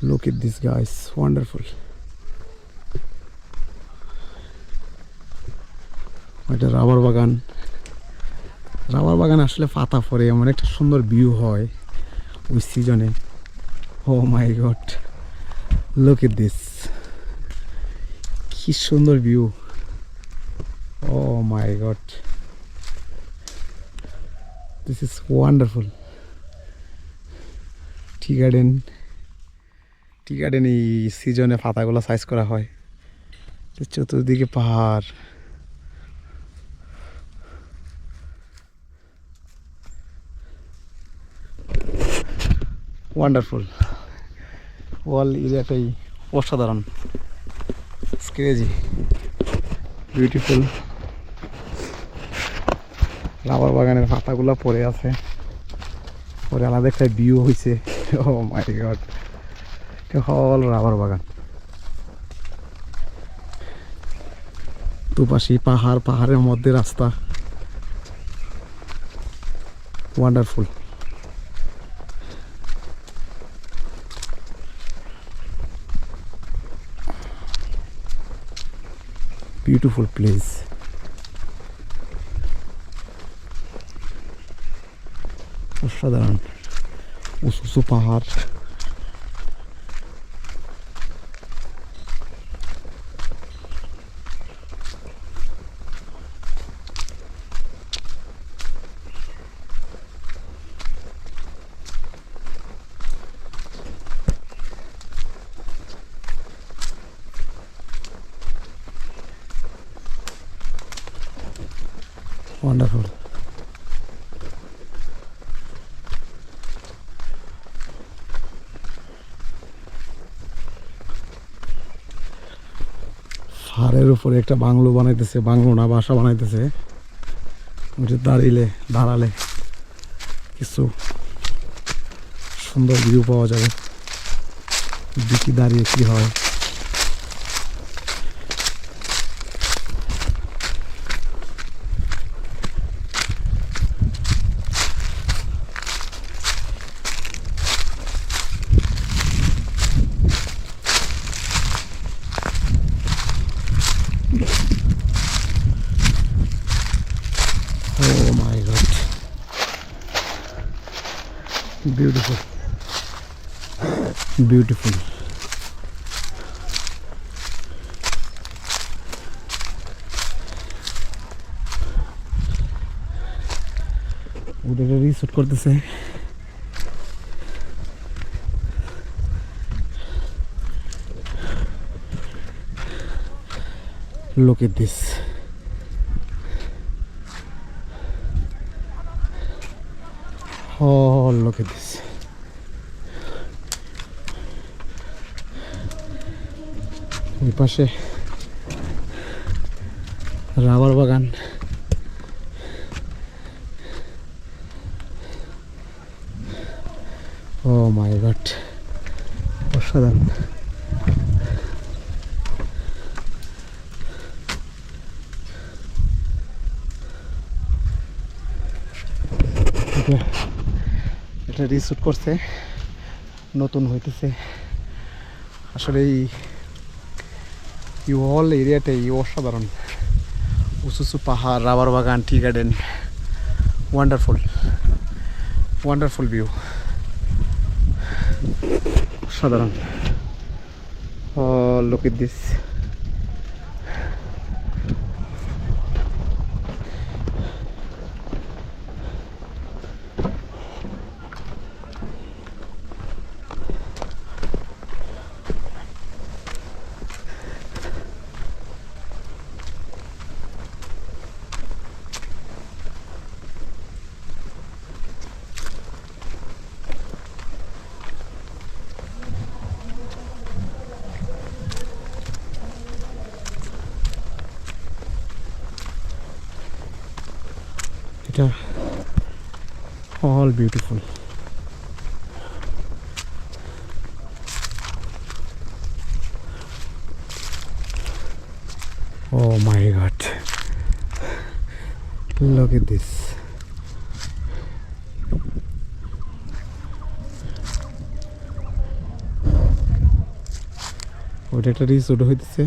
Look at this guys, wonderful. এটা rubber বাগান। Rubber বাগান আসলে পাতা পরে এমন একটা সুন্দর ভিউ হয় ওই সিজনে oh my god look this কি সুন্দর view oh my god this is wonderful tea garden tea garden এই সিজনে পাতাগুলো সাইজ করা হয়। চতুর্দিকে পাহাড়। ওয়ান্ডারফুল ওয়াল এরিয়াটাই অসাধারণ। ক্রেজি বিউটিফুল রাবার বাগানের পাতাগুলো পড়ে আছে। পরে আলাদা একটা ভিউ হয়েছে ও মাই গড এটা হল রাবার বাগান। দুপাশে পাহাড়, পাহাড়ের মধ্যে রাস্তা। ওয়ান্ডারফুল beautiful place অসাধারণ। উঁচু উঁচু পাহাড়। ওয়ান্ডারফুল ফাড়ের উপরে একটা বাংলো বানাইতেছে, বাংলো না, বাসা বানাইতেছে। ওটা দাঁড়িলে, দাঁড়ালে কিছু সুন্দর ভিউ পাওয়া যাবে। দিকে দাঁড়িয়ে কি হয়। Beautiful. Beautiful. ওদের রিসুট করতেছে Look at this. Oh, Look at this. পাশে রাবার বাগান ও মাই গড অসাধারণ এটা এটা রিসুট করছে, নতুন হইতেছে। আসলে এই হল এরিয়াটাই অসাধারণ। উঁচু উঁচু পাহাড়, রাবার বাগান tea garden wonderful wonderful view অসাধারণ। লুক ইট দিস এটা all beautiful Oh my god. Look at this. ওইটা একটা রিসোর্ট হইতেছে